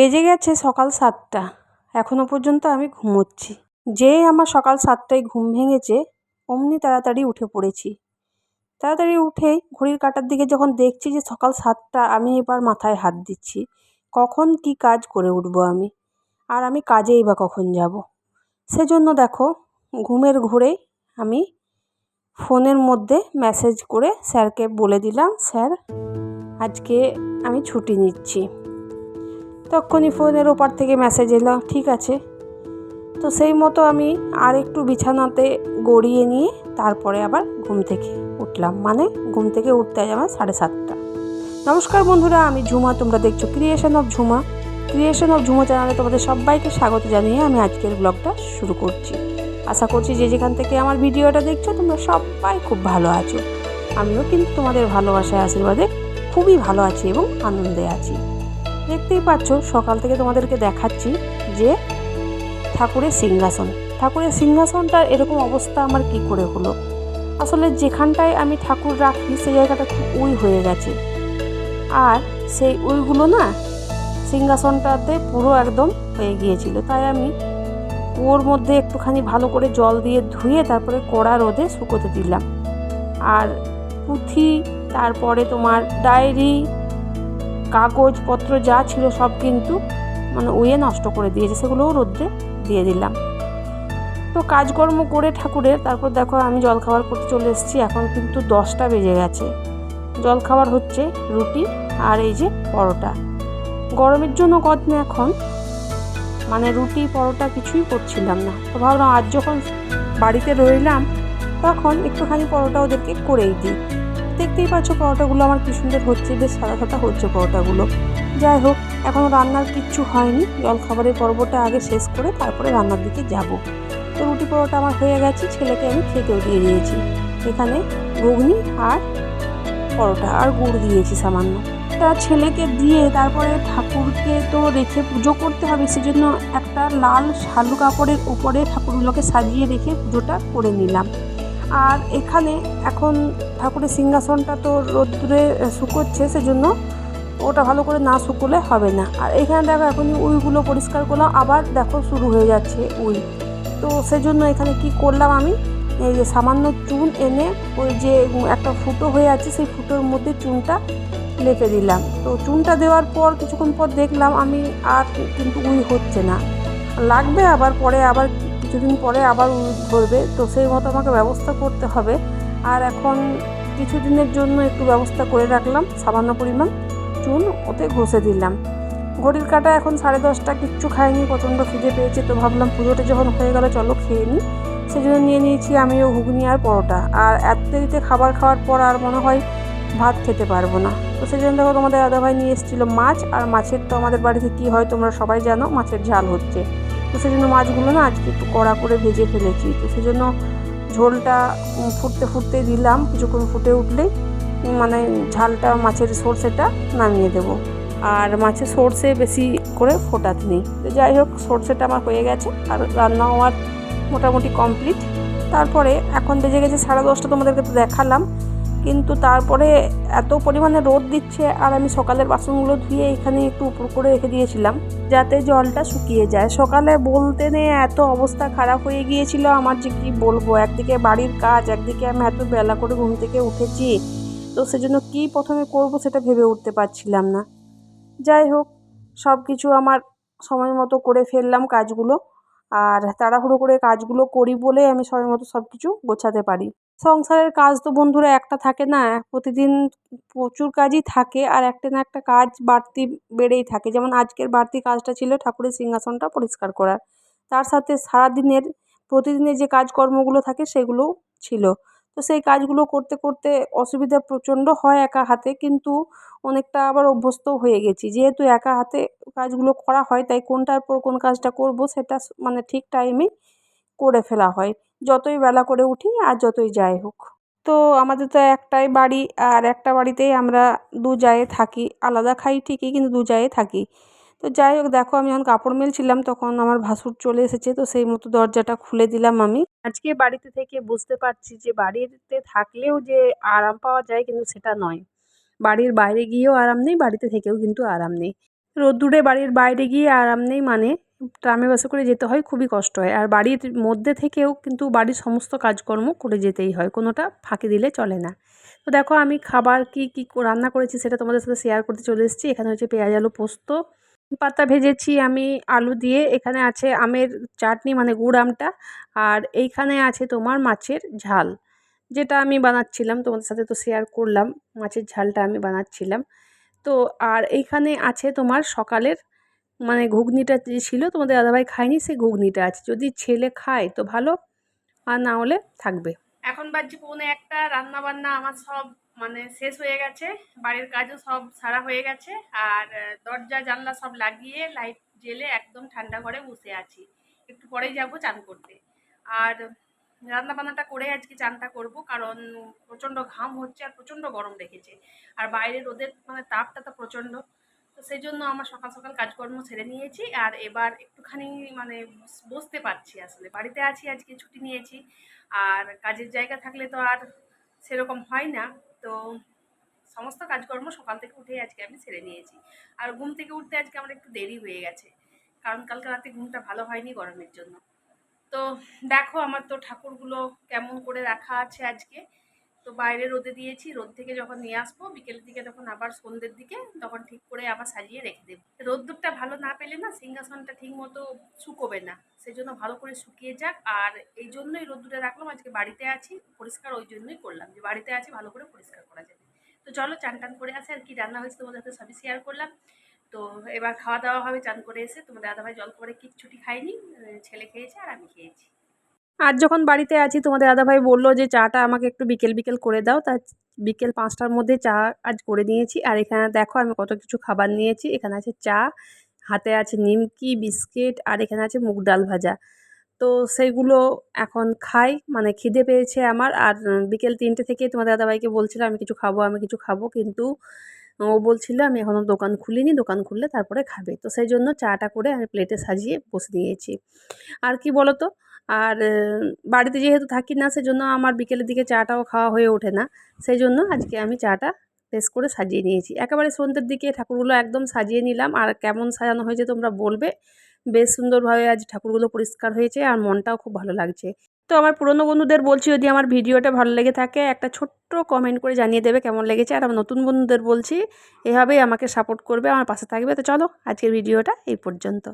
বেজে গেছে সকাল সাতটা। এখনও পর্যন্ত আমি ঘুমোচ্ছি। যেই আমার সকাল সাতটায় ঘুম ভেঙেছে, অমনি তাড়াতাড়ি উঠে পড়েছি। তাড়াতাড়ি উঠেই ঘড়ির কাটার দিকে যখন দেখছি যে সকাল সাতটা, আমি এবার মাথায় হাত দিচ্ছি। কখন কী কাজ করে উঠবো আমি? আর আমি কাজেই বা কখন যাব? সেজন্য দেখো, ঘুমের ঘোরেই আমি ফোনের মধ্যে মেসেজ করে স্যারকে বলে দিলাম, স্যার, আজকে আমি ছুটি নিচ্ছি। তক্ষুনি ফোনের ওপার থেকে মেসেজ এলো, ঠিক আছে। তো সেই মতো আমি আর একটু বিছানাতে গড়িয়ে নিয়ে তারপরে আবার ঘুম থেকে উঠলাম। মানে ঘুম থেকে উঠতে হয় আমার সাড়ে সাতটা। নমস্কার বন্ধুরা, আমি ঝুমা। তোমরা দেখছ creation of Jhuma. Creation of Jhuma চ্যানেলে তোমাদের সবাইকে স্বাগত জানিয়ে আমি আজকের ব্লগটা শুরু করছি। আশা করছি যে যেখান থেকে আমার ভিডিওটা দেখছ, তোমরা সবাই খুব ভালো আছো। আমিও কিন্তু তোমাদের ভালোবাসায়, আশীর্বাদে খুবই ভালো আছি এবং আনন্দে আছি। দেখতেই পাচ্ছ, সকাল থেকে তোমাদেরকে দেখাচ্ছি যে ঠাকুরের সিংহাসন। ঠাকুরের সিংহাসনটার এরকম অবস্থা আমার কি করে হলো? আসলে যেখানটায় আমি ঠাকুর রাখি, সেই জায়গাটা খুব উই হয়ে গেছে। আর সেই উইগুলো না, সিংহাসনটাতে পুরো একদম হয়ে গিয়েছিল। তাই আমি ওর মধ্যে একটুখানি ভালো করে জল দিয়ে ধুয়ে তারপরে কড়া রোদে শুকোতে দিলাম। আর পুঁথি, তারপরে তোমার ডায়েরি কাগজপত্র যা ছিল সব কিন্তু মানে উয়ে নষ্ট করে দিয়েছে, সেগুলোও রোদ্রে দিয়ে দিলাম। তো কাজকর্ম করে ঠাকুরের, তারপর দেখো আমি জলখাবার করতে চলে এসেছি, এখন কিন্তু দশটা বেজে গেছে। জলখাবার হচ্ছে রুটি আর এই যে পরোটা। গরমের জন্য কদ না এখন? মানে রুটি, পরোটা কিছুই করছিলাম না। তো ভাবলাম আজ যখন বাড়িতে রইলাম, তখন একটুখানি পরোটা ওদেরকে করেই দিই। দেখতেই পাচ্ছ পরোটাগুলো আমার কী সুন্দর হচ্ছে, বেশ সাদা সাদা হচ্ছে পরোটাগুলো। যাই হোক এখনও রান্নার কিচ্ছু হয়নি। জলখাবারের পর্বটা আগে শেষ করে তারপরে রান্নার দিকে যাব। তো রুটি পরোটা আমার হয়ে গেছে, ছেলেকে আমি খেতেও দিয়ে দিয়েছি। এখানে ঘুগনি আর পরোটা আর গুড় দিয়েছি সামান্য। তা ছেলেকে দিয়ে তারপরে ঠাকুরকে তো রেখে পুজো করতে হবে, সেজন্য একটা লাল শালু কাপড়ের উপরে ঠাকুরগুলোকে সাজিয়ে রেখে পুজোটা করে নিলাম। আর এখানে এখন ঠাকুরের সিংহাসনটা তো রোদ্দুরে শুকোচ্ছে, সেজন্য ওটা ভালো করে না শুকোলে হবে না। আর এখানে দেখো এখনই উইগুলো পরিষ্কার করলাম, আবার দেখো শুরু হয়ে যাচ্ছে উই। তো সেজন্য এখানে কি করলাম আমি? এই যে সামান্য চুন এনে ওই যে একটা ফুটো হয়ে আছে, সেই ফুটোর মধ্যে চুনটা লেপে দিলাম। তো চুনটা দেওয়ার পর কিছুক্ষণ পর দেখলাম আমি আর কিন্তু উই হচ্ছে না। লাগবে আবার পরে আবার কিছুদিন পরে আবার ধরবে তো সেই মতো আমাকে ব্যবস্থা করতে হবে। আর এখন কিছুদিনের জন্য একটু ব্যবস্থা করে রাখলাম, সামান্য পরিমাণ চুন ওতে ঘষে দিলাম। ঘড়ির কাটা এখন সাড়ে দশটা, কিচ্ছু খাইনি, প্রচণ্ড খিদে পেয়েছে, তো ভাবলাম পুজোটা যখন হয়ে গেল চলো খেয়ে নিই। সেই জন্য নিয়ে নিয়েছি আমিও ঘুগনি আর পরোটা। আর এত দেরিতে খাবার খাওয়ার পর আর মনে হয় ভাত খেতে পারব না। তো সেই জন্য দেখো তোমাদের দাদাভাই নিয়ে এসেছিল মাছ, আর মাছের তো আমাদের বাড়িতে কী হয় তোমরা সবাই জানো, মাছের ঝাল হচ্ছে। তো সেই জন্য মাছগুলো না আজকে একটু কড়া করে ভেজে ফেলেছি। তো সেই জন্য ঝোলটা ফুটতে ফুটতে দিলাম। কিছুক্ষণ ফুটে উঠলেই মানে ঝালটা, মাছের সর্ষেটা নামিয়ে দেবো। আর মাছের সর্ষে বেশি করে ফোটাতে নেই। তো যাই হোক, সর্ষেটা আমার হয়ে গেছে। আর রান্না আমার মোটামুটি কমপ্লিট। তারপরে এখন বেজে গেছে সাড়ে দশটা, তোমাদেরকে তো দেখালাম। কিন্তু তারপরে এত পরিমাণে রোদ দিচ্ছে আর আমি সকালের বাসনগুলো ধুয়ে এখানে একটু উপর করে রেখে দিয়েছিলাম, যাতে জলটা শুকিয়ে যায়। সকালে বলতে নেই এত অবস্থা খারাপ হয়ে গিয়েছিল আমার যে কী বলব, একদিকে বাড়ির কাজ, একদিকে আমি এত বেলা করে ঘুম থেকে উঠেছি। তো সেজন্য কী প্রথমে করব সেটা ভেবে উঠতে পারছিলাম না। যাই হোক সব কিছু আমার সময় মতো করে ফেললাম কাজগুলো, আর তাড়াহুড়ো করে কাজগুলো করি বলে আমি সময় মতো সব কিছু গোছাতে পারি। সংসারের কাজ তো বন্ধুরা একটা থাকে না, প্রতিদিন প্রচুর কাজই থাকে আর একটা না একটা কাজ বাড়তি বেড়েই থাকে। যেমন আজকের বাড়তি কাজটা ছিল ঠাকুরের সিংহাসনটা পরিষ্কার করার। তার সাথে সারাদিনের, প্রতিদিনের যে কাজকর্মগুলো থাকে সেগুলোও ছিল। তো সেই কাজগুলো করতে করতে অসুবিধা প্রচণ্ড হয় একা হাতে, কিন্তু অনেকটা আবার অভ্যস্তও হয়ে গেছি। যেহেতু একা হাতে কাজগুলো করা হয়, তাই কোনটার পর কোন কাজটা করব সেটা মানে ঠিক টাইমে করে ফেলা হয়। যতই বেলা করে উঠি আর যতই যাই হোক। তো আমাদের তো একটাই বাড়ি আর একটা বাড়িতেই আমরা দু জায়ে থাকি। আলাদা খাই ঠিকই কিন্তু দু জায়ে থাকি। তো যাই হোক, দেখো আমি যখন কাপড় মেলছিলাম তখন আমার ভাসুর চলে এসেছে, তো সেই মতো দরজাটা খুলে দিলাম আমি। আজকে বাড়িতে থেকে বুঝতে পারছি যে বাড়িতে থাকলেও যে আরাম পাওয়া যায় কিন্তু সেটা নয়। বাড়ির বাইরে গিয়েও আরাম নেই, বাড়িতে থেকেও কিন্তু আরাম নেই। রোদ্দুরে বাড়ির বাইরে গিয়ে আরাম নেই মানে ট্রামে বাসে করে যেতে হয়, খুবই কষ্ট হয়। আর বাড়ির মধ্যে থেকেও কিন্তু বাড়ির সমস্ত কাজকর্ম করে যেতেই হয়, কোনোটা ফাঁকি দিলে চলে না। তো দেখো আমি খাবার কি কি রান্না করেছি সেটা তোমাদের সাথে শেয়ার করতে চলে এসেছি। এখানে হচ্ছে পেঁয়াজ, আলু, পোস্ত, পাতা ভেজেছি আমি, আলু দিয়ে। এখানে আছে আমের চাটনি মানে গুড় আমটা আর এইখানে আছে তোমার মাছের ঝাল, যেটা আমি বানাচ্ছিলাম। তোমাদের সাথে তো শেয়ার করলাম, মাছের ঝালটা আমি বানাচ্ছিলাম। তো আর এইখানে আছে তোমার সকালের মানে ঘুগনিটা যে ছিল তোমাদের দাদাভাই খায়নি, সেই ঘুগনিটা আছে। যদি ছেলে খায় তো ভালো, আর না হলে থাকবে। এখন বাজছে পৌনে একটা রান্না বান্না আমার সব মানে শেষ হয়ে গেছে, বাড়ির কাজও সব সারা হয়ে গেছে, আর দরজা, জানলা সব লাগিয়ে লাইট জেলে একদম ঠান্ডা ঘরে বসে আছি। একটু পরেই যাব চান করতে। আর রান্না বান্নাটা করে আজকে চানটা করব, কারণ প্রচণ্ড ঘাম হচ্ছে আর প্রচণ্ড গরম রেখেছে আর বাইরে রোদের মানে তাপটা তো প্রচণ্ড। তো সেই জন্য আমার সকাল সকাল কাজকর্ম সেরে নিয়েছি আর এবার একটুখানি মানে বসতে পারছি আসলে। বাড়িতে আছি, আজকে ছুটি নিয়েছি। আর কাজের জায়গা থাকলে তো আর সেরকম হয় না। তো সমস্ত কাজকর্ম সকাল থেকে উঠেই আজকে আমি সেরে নিয়েছি। আর ঘুম থেকে উঠতে আজকে আমার একটু দেরি হয়ে গেছে। কারণ কালকে রাতে ঘুমটা ভালো হয়নি গরমের জন্য। তো দেখো আমার তো ঠাকুরগুলো কেমন করে রাখা আছে আজকে। তো বাইরে রোদে দিয়েছি, রোদ থেকে যখন নিয়ে আসব, বিকেলের দিকে যখন আবার সন্ধ্যের দিকে, তখন ঠিক করে আবার সাজিয়ে রেখে দেবো। রোদ্দুরটা ভালো না পেলে না সিংহাসনটা ঠিক মতো শুকোবে না। সেই জন্য ভালো করে শুকিয়ে যাক। আর এই জন্যই রোদ্দুরে রাখলাম, আজকে বাড়িতে আছি, পরিষ্কার ওই জন্যই করলাম যে বাড়িতে আছি, ভালো করে পরিষ্কার করা যাবে। তো চলো চান টান করে আসে, আর কি রান্না হয়েছে তোমাদের সাথে সবই শেয়ার করলাম। তো এবার খাওয়া দাওয়া হবে, চান করে এসে তোমাদের দাদাভাই জল করে কিচ্ছুটি খাইনি ছেলে খেয়েছে আর আমি খেয়েছি। আজ যখন বাড়িতে আছি, তোমাদের দাদাভাই বলল যে চাটা আমাকে একটু বিকেল বিকেল করে দাও। তা বিকেল পাঁচটার মধ্যে চা আজ করে নিয়েছি। আর এখানে দেখো, আমি কত কিছু খাবার নিয়েছি। এখানে আছে চা, হাতে আছে নিমকি, বিস্কিট, আর এখানে আছে মুগ ডাল ভাজা। তো সেইগুলো এখন খাই মানে খিদে পেয়েছে আমার। আর বিকেল তিনটে থেকে তোমাদের দাদাভাইকে বলছিলাম আমি কিছু খাব, আমি কিছু খাব। কিন্তু ও বলছিল, আমি এখনও দোকান খুলিনি, দোকান খুললে তারপরে খাবে। তো সেই জন্য চাটা করে আমি প্লেটে সাজিয়ে বসে দিয়েছি আর কি বলো তো আর বাড়িতে যেহেতু থাকি না, সেজন্য আমার বিকেলের দিকে চাটাও খাওয়া হয়ে ওঠে না। সেই জন্য আজকে আমি চাটা বেশ করে সাজিয়ে নিয়েছি। একেবারে সন্ধ্যের দিকে ঠাকুরগুলো একদম সাজিয়ে নিলাম। আর কেমন সাজানো হয়েছে তোমরা বলবে। বেশ সুন্দরভাবে আজ ঠাকুরগুলো পরিষ্কার হয়েছে আর মনটাও খুব ভালো লাগছে। তো আমার পুরনো বন্ধুদের বলছি, যদি আমার ভিডিওটা ভালো লেগে থাকে, একটা ছোট্ট কমেন্ট করে জানিয়ে দেবে কেমন লেগেছে। আর আমার নতুন বন্ধুদের বলছি, এভাবেই আমাকে সাপোর্ট করবে, আমার পাশে থাকবে। তো চলো, আজকের ভিডিওটা এই পর্যন্ত।